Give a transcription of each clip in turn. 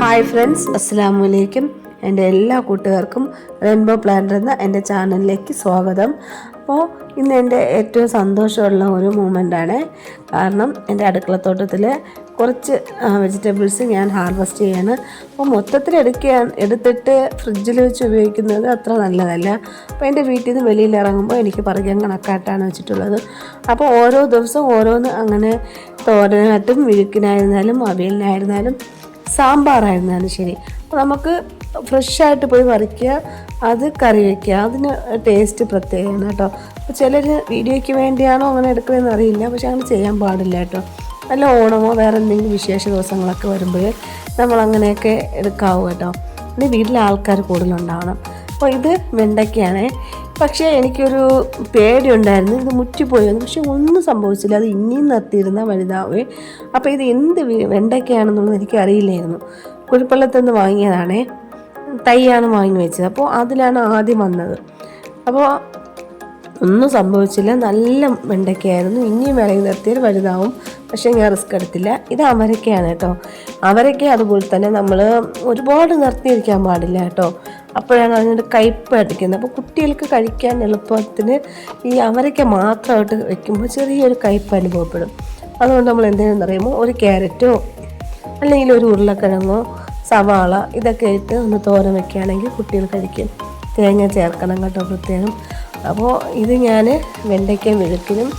Hi friends അസ്സലാമു അലൈക്കും എന്റെ എല്ലാ കൂട്ടുകാർക്കും റെയിൻബോ പ്ലാന്റ് എന്ന എന്റെ ചാനലിലേക്ക് സ്വാഗതം. അപ്പോൾ ഇന്ന് എന്റെ ഏറ്റവും സന്തോഷമുള്ള ഒരു മൂമെന്റാണ് കാരണം എന്റെ അടുക്കളത്തോട്ടത്തിൽ കുറച്ച് വെജിറ്റബിൾസ് ഞാൻ ഹാർവെസ്റ്റ് ചെയ്യാണ്. അപ്പോൾ മൊത്തത്തിൽ എടുക്കുക എടുത്തിട്ട് ഫ്രിഡ്ജിൽ വെച്ച് ഉപയോഗിക്കുന്നത് അത്ര നല്ലതല്ല. അപ്പോൾ എന്റെ വീട്ടിൽ നിന്ന് വെളിയിൽ ഇറങ്ങുമ്പോൾ എനിക്ക് പറിക്കാൻ കണക്കായിട്ടാണ് വെച്ചിട്ടുള്ളത്. അപ്പോൾ ഓരോ ദിവസവും ഓരോന്ന് അങ്ങനെ തോരനായിട്ടും വിഴുക്കിനായിരുന്നാലും അവിയലിനായിരുന്നാലും സാമ്പാറായിരുന്നാലും ശരി. നമുക്ക് ഫ്രഷായിട്ട് പോയി പറിക്കുക അത് കറി വയ്ക്കുക അതിന് ടേസ്റ്റ് പ്രത്യേകമാണ് കേട്ടോ. അപ്പോൾ ചിലർ വീഡിയോയ്ക്ക് വേണ്ടിയാണോ അങ്ങനെ എടുക്കുന്നതെന്ന് അറിയില്ല പക്ഷെ അങ്ങനെ ചെയ്യാൻ പാടില്ല കേട്ടോ. നല്ല ഓണമോ വേറെ എന്തെങ്കിലും വിശേഷ ദിവസങ്ങളൊക്കെ വരുമ്പോൾ നമ്മൾ അങ്ങനെയൊക്കെ എടുക്കാവൂ കേട്ടോ. പിന്നെ വീട്ടിലെ ആൾക്കാർ കൂടുതലുണ്ടാവണം. അപ്പോൾ ഇത് വെണ്ടയ്ക്കയാണ്. പക്ഷേ എനിക്കൊരു പേടിയുണ്ടായിരുന്നു. ഇത് മുറ്റിപ്പോയിരുന്നു പക്ഷെ ഒന്നും സംഭവിച്ചില്ല. അത് ഇനിയും നിർത്തിയിരുന്ന വലുതാവേ. അപ്പോൾ ഇത് എന്ത് വെണ്ടയ്ക്കയാണെന്നുള്ളത് എനിക്കറിയില്ലായിരുന്നു. കുഴിപ്പള്ളത്തിൽ നിന്ന് വാങ്ങിയതാണേ. തൈയാണ് വാങ്ങി വെച്ചത്. അപ്പോൾ അതിലാണ് ആദ്യം വന്നത്. അപ്പോൾ ഒന്നും സംഭവിച്ചില്ല. നല്ല വെണ്ടയ്ക്കയായിരുന്നു. ഇനിയും വിളയിൽ നിർത്തിയാൽ വലുതാവും. പക്ഷേ ഞാൻ റിസ്ക് എടുത്തില്ല. ഇത് അവരൊക്കെയാണ് കേട്ടോ. അവരൊക്കെ അതുപോലെ തന്നെ നമ്മൾ ഒരുപാട് നിർത്തിയിരിക്കാൻ പാടില്ല കേട്ടോ. അപ്പോഴാണ് അതിനൊരു കയ്പ് അടിക്കുന്നത്. അപ്പോൾ കുട്ടികൾക്ക് കഴിക്കാൻ എളുപ്പത്തിന് ഈ അവരൊക്കെ മാത്രമായിട്ട് വെക്കുമ്പോൾ ചെറിയൊരു കയ്പ് അനുഭവപ്പെടും. അതുകൊണ്ട് നമ്മൾ എന്തെങ്കിലും പറയുമ്പോൾ ഒരു ക്യാരറ്റോ അല്ലെങ്കിൽ ഒരു ഉരുളക്കിഴങ്ങോ സവാള ഇതൊക്കെ ഇട്ട് ഒന്ന് തോരൻ വെക്കുകയാണെങ്കിൽ കുട്ടികൾ കഴിക്കും. തേങ്ങ ചേർക്കണം കേട്ടോ പ്രത്യേകം. അപ്പോൾ ഇത് ഞാൻ വെണ്ടയ്ക്ക മെഴുക്കിനും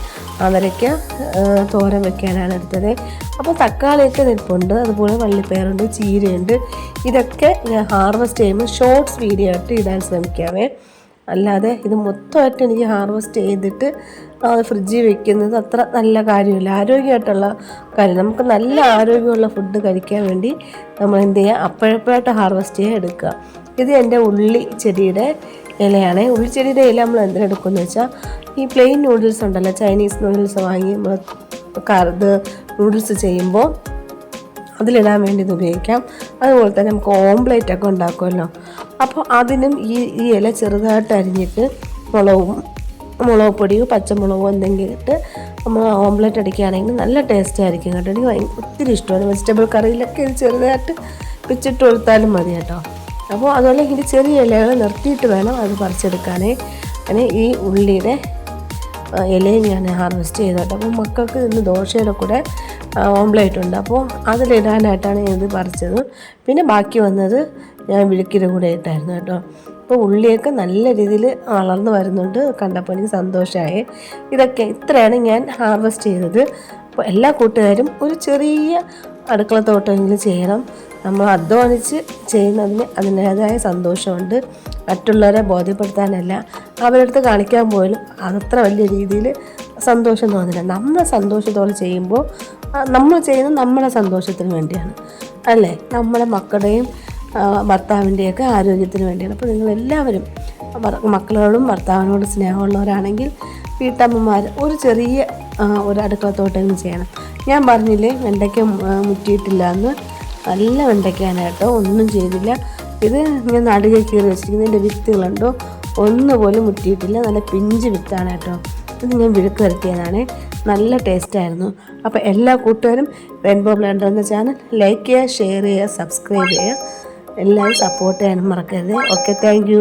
അവരയ്ക്ക തോരൻ വെക്കാനാണ് എടുത്തത്. അപ്പോൾ തക്കാളിയൊക്കെ നിൽപ്പുണ്ട് അതുപോലെ വള്ളിപ്പയറുണ്ട് ചീരയുണ്ട്. ഇതൊക്കെ ഞാൻ ഹാർവെസ്റ്റ് ചെയ്യുമ്പോൾ ഷോർട്ട്സ് വീഡിയോ ആയിട്ട് ഇടാൻ ശ്രമിക്കാവേ. അല്ലാതെ ഇത് മൊത്തമായിട്ട് എനിക്ക് ഹാർവെസ്റ്റ് ചെയ്തിട്ട് ഫ്രിഡ്ജിൽ വെക്കുന്നത് അത്ര നല്ല കാര്യമില്ല. ആരോഗ്യമായിട്ടുള്ള കാര്യം. നമുക്ക് നല്ല ആരോഗ്യമുള്ള ഫുഡ് കഴിക്കാൻ വേണ്ടി നമ്മൾ എന്ത് ചെയ്യുക? അപ്പോഴപ്പോഴായിട്ട് ഹാർവെസ്റ്റ് ചെയ്യാൻ എടുക്കുക. ഇത് എന്റെ ഉള്ളി ചെടിയുടെ ഇലയാണ്. ഉള്ളി ചെടിയുടെ ഇല നമ്മൾ എന്തിനെടുക്കുമെന്ന് വെച്ചാൽ ഈ പ്ലെയിൻ നൂഡിൽസ് ഉണ്ടല്ലോ ചൈനീസ് നൂഡിൽസ് വാങ്ങി നമ്മൾ കറുത് നൂഡിൽസ് ചെയ്യുമ്പോൾ അതിലിടാൻ വേണ്ടി ഇത് ഉപയോഗിക്കാം. അതുപോലെ തന്നെ നമുക്ക് ഓംപ്ലേറ്റ് ഒക്കെ ഉണ്ടാക്കുമല്ലോ. അപ്പോൾ അതിനും ഈ ഈ ഇല ചെറുതായിട്ട് അരിഞ്ഞിട്ട് മുളകും മുളക് പൊടിയോ പച്ചമുളകോ എന്തെങ്കിലും ഇട്ട് നമ്മൾ ഓംപ്ലേറ്റ് അടിക്കുകയാണെങ്കിൽ നല്ല ടേസ്റ്റ് ആയിരിക്കും കേട്ടോ. എനിക്ക് ഒത്തിരി ഇഷ്ടമാണ്. വെജിറ്റബിൾ കറിയിലൊക്കെ ഇത് ചെറുതായിട്ട് പിച്ചിട്ട് കൊടുത്താലും മതി കേട്ടോ. അപ്പോൾ അതുപോലെ ഇതിന്റെ ചെറിയ ഇലകൾ നിർത്തിയിട്ട് വേണം അത് പറിച്ചെടുക്കാനേ. അങ്ങനെ ഈ ഉള്ളിയുടെ ഇലയും ഞാൻ ഹാർവെസ്റ്റ് ചെയ്തോട്ടെ അപ്പോൾ മക്കൾക്ക് ഇന്ന് ദോശയുടെ കൂടെ ഓംലേറ്റ് ഉണ്ട്. അപ്പോൾ അതിലിടാനായിട്ടാണ് ഞാൻ ഇത് പറിച്ചത്. പിന്നെ ബാക്കി വന്നത് ഞാൻ വിളിക്കിന്റെ കൂടെ ഇട്ടായിരുന്നു കേട്ടോ. അപ്പോൾ ഉള്ളിയൊക്കെ നല്ല രീതിയിൽ വളർന്നു വരുന്നുണ്ട്. കണ്ടപ്പോൾ എനിക്ക് സന്തോഷമായി ഇതൊക്കെ ഇത്രയാണ് ഞാൻ ഹാർവെസ്റ്റ് ചെയ്തത്. അപ്പോൾ എല്ലാ കൂട്ടുകാരും ഒരു ചെറിയ അടുക്കളത്തോട്ടമെങ്കിലും ചെയ്യണം. നമ്മൾ അധ്വാനിച്ച് ചെയ്യുന്നതിന് അതിന്റേതായ സന്തോഷമുണ്ട്. മറ്റുള്ളവരെ ബോധ്യപ്പെടുത്താനല്ല. അവരടുത്ത് കാണിക്കാൻ പോലും അതത്ര വലിയ രീതിയിൽ സന്തോഷം തോന്നില്ല നമ്മൾ സന്തോഷത്തോടെ ചെയ്യുമ്പോൾ നമ്മൾ ചെയ്യുന്നത് നമ്മുടെ സന്തോഷത്തിന് വേണ്ടിയാണ്. അല്ലേ? നമ്മുടെ മക്കളുടെയും ഭർത്താവിന്റെയൊക്കെ ആരോഗ്യത്തിന് വേണ്ടിയാണ്. അപ്പോൾ നിങ്ങളെല്ലാവരും മക്കളോടും ഭർത്താവിനോടും സ്നേഹമുള്ളവരാണെങ്കിൽ വീട്ടമ്മമാർ ഒരു ചെറിയ ഒരു അടുക്കളത്തോട്ടം ചെയ്യണം. ഞാൻ പറഞ്ഞില്ലേ വെണ്ടയ്ക്ക മുറ്റിയിട്ടില്ല എന്ന്. നല്ല വെണ്ടയ്ക്കാണ് കേട്ടോ. ഒന്നും ചെയ്തില്ല. ഇത് ഞാൻ നടുകെ കീറി വെച്ചിരിക്കുന്നതിന്റെ വിത്തുകളുണ്ടോ? ഒന്നുപോലും മുറ്റിയിട്ടില്ല നല്ല പിഞ്ച് വിത്താണ് കേട്ടോ. ഇത് ഞാൻ വിഴുക്ക് വരുത്തിയതാണ്. നല്ല ടേസ്റ്റായിരുന്നു അപ്പോൾ എല്ലാ കൂട്ടുകാരും റെയിൻബോ ബ്ലണ്ടർ എന്ന ചാനൽ ലൈക്ക് ചെയ്യുക ഷെയർ ചെയ്യുക സബ്സ്ക്രൈബ് ചെയ്യുക. എല്ലാവരും സപ്പോർട്ട് ചെയ്യാനും മറക്കരുത്. Okay thank